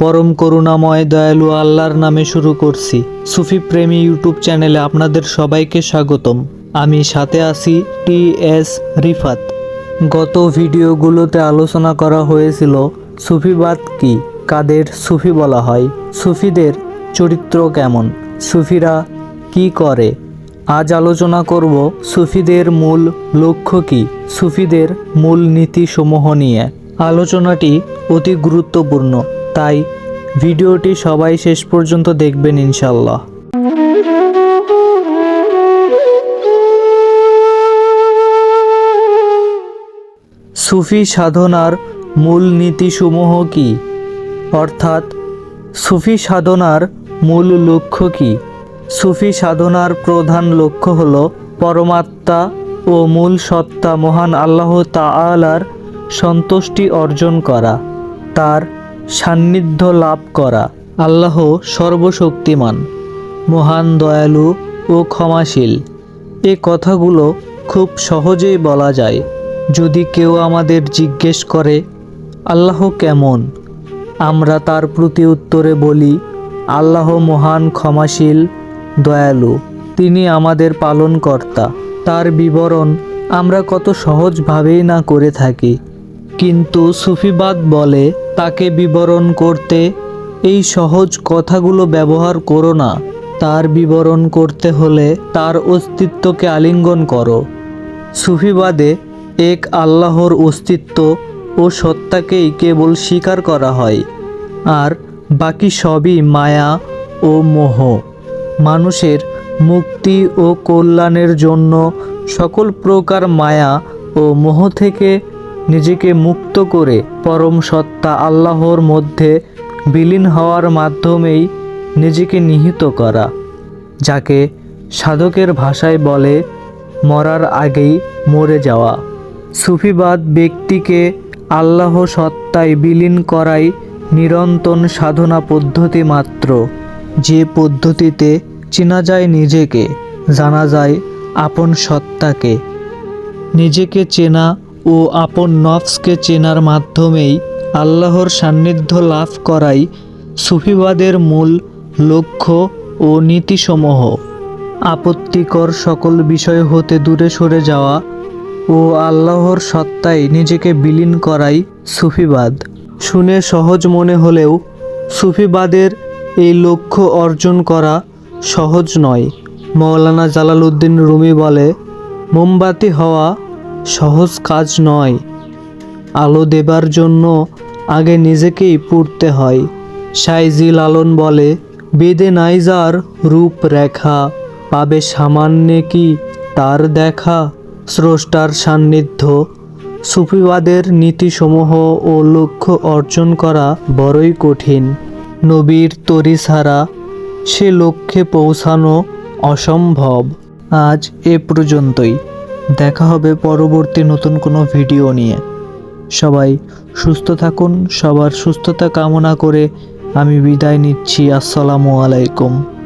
পরম করুণাময় দয়ালু আল্লাহর নামে শুরু করছি। সুফি প্রেমী ইউটিউব চ্যানেলে আপনাদের সবাইকে স্বাগতম। আমি সাথে আছি টি এস রিফাত। গত ভিডিওগুলোতে আলোচনা করা হয়েছিল, সুফিবাদ কি, কাদের সুফি বলা হয়, সুফিদের চরিত্র কেমন, সুফিরা কি করে? আজ আলোচনা করব সুফিদের মূল লক্ষ্য কি, সুফিদের মূল নীতিসমূহ নিয়ে। আলোচনাটি অতি গুরুত্বপূর্ণ। তাই ভিডিওটি সবাই শেষ পর্যন্ত দেখবেন ইনশাল্লাহ। সুফি সাধনার মূল নীতিসমূহ কি? অর্থাৎ, সুফি সাধনার মূল লক্ষ্য কি? সুফি সাধনার প্রধান লক্ষ্য হল পরমাত্মা ও মূল সত্তা মহান আল্লাহ তাআলার সন্তুষ্টি অর্জন করা, তার সান্নিধ্য লাভ করা। আল্লাহ সর্বশক্তিমান, মহান দয়ালু ও ক্ষমাশীল। এ কথাগুলো খুব সহজেই বলা যায়। যদি কেউ আমাদের জিজ্ঞেস করে, আল্লাহ কেমন? আমরা তার প্রতি উত্তরে বলি, আল্লাহ মহান, ক্ষমাশীল, দয়ালু। তিনি আমাদের পালনকর্তা। তার বিবরণ আমরা কত সহজভাবেই না করে থাকি। কিন্তু সুফিবাদ বলে তাকে বিবরণ করতে। এই সহজ কথাগুলো ব্যবহার করো না। তার বিবরণ করতে হলে তার অস্তিত্বকে আলিঙ্গন করো। সুফিবাদে এক আল্লাহর অস্তিত্ব ও সত্তাকেই কেবল স্বীকার করা হয়। আর বাকি সবই মায়া ও মোহ। মানুষের মুক্তি ও কল্যাণের জন্য সকল প্রকার মায়া ও মোহ থেকে নিজেকে মুক্ত করে পরম সত্তা আল্লাহর মধ্যে বিলীন হওয়ার মাধ্যমেই নিজেকে নিহিত করা, যাকে সাধকের ভাষায় বলে মরার আগেই মরে যাওয়া। সুফিবাদ ব্যক্তিকে আল্লাহ সত্তায় বিলীন করাই নিরন্তন সাধনা পদ্ধতি মাত্র। যে পদ্ধতিতে চেনা যায় নিজেকে, জানা যায় আপন সত্তাকে। নিজেকে চেনা ও আপন নফসকে চেনার মাধ্যমেই আল্লাহর সান্নিধ্য লাভ করাই সুফিবাদের মূল লক্ষ্য ও নীতিসমূহ। আপত্তিকর সকল বিষয় হতে দূরে সরে যাওয়া ও আল্লাহর সত্তায় নিজেকে বিলীন করাই সুফিবাদ। শুনে সহজ মনে হলেও সুফিবাদের এই লক্ষ্য অর্জন করা সহজ নয়। মৌলানা জালালউদ্দিন রুমি বলে, মোমবাতি হওয়া সহজ কাজ নয়। আলো দেবার জন্য আগে নিজেকেই পুড়তে হয়। সাইজি লালন বলে, বেদে নাই যার রূপ রেখা পাবে সামান্যে কি তার দেখা? স্রষ্টার সান্নিধ্য। সুফিবাদের নীতিসমূহ ও লক্ষ্য অর্জন করা বড়ই কঠিন। নবীর তরি ছাড়া সে লক্ষ্যে পৌঁছানো অসম্ভব। আজ এ পর্যন্তই। দেখা হবে পরবর্তী নতুন কোনো ভিডিও নিয়ে। সবাই সুস্থ থাকুন, সবার সুস্থতা কামনা করে আমি বিদায় নিচ্ছি। আসসালামু আলাইকুম।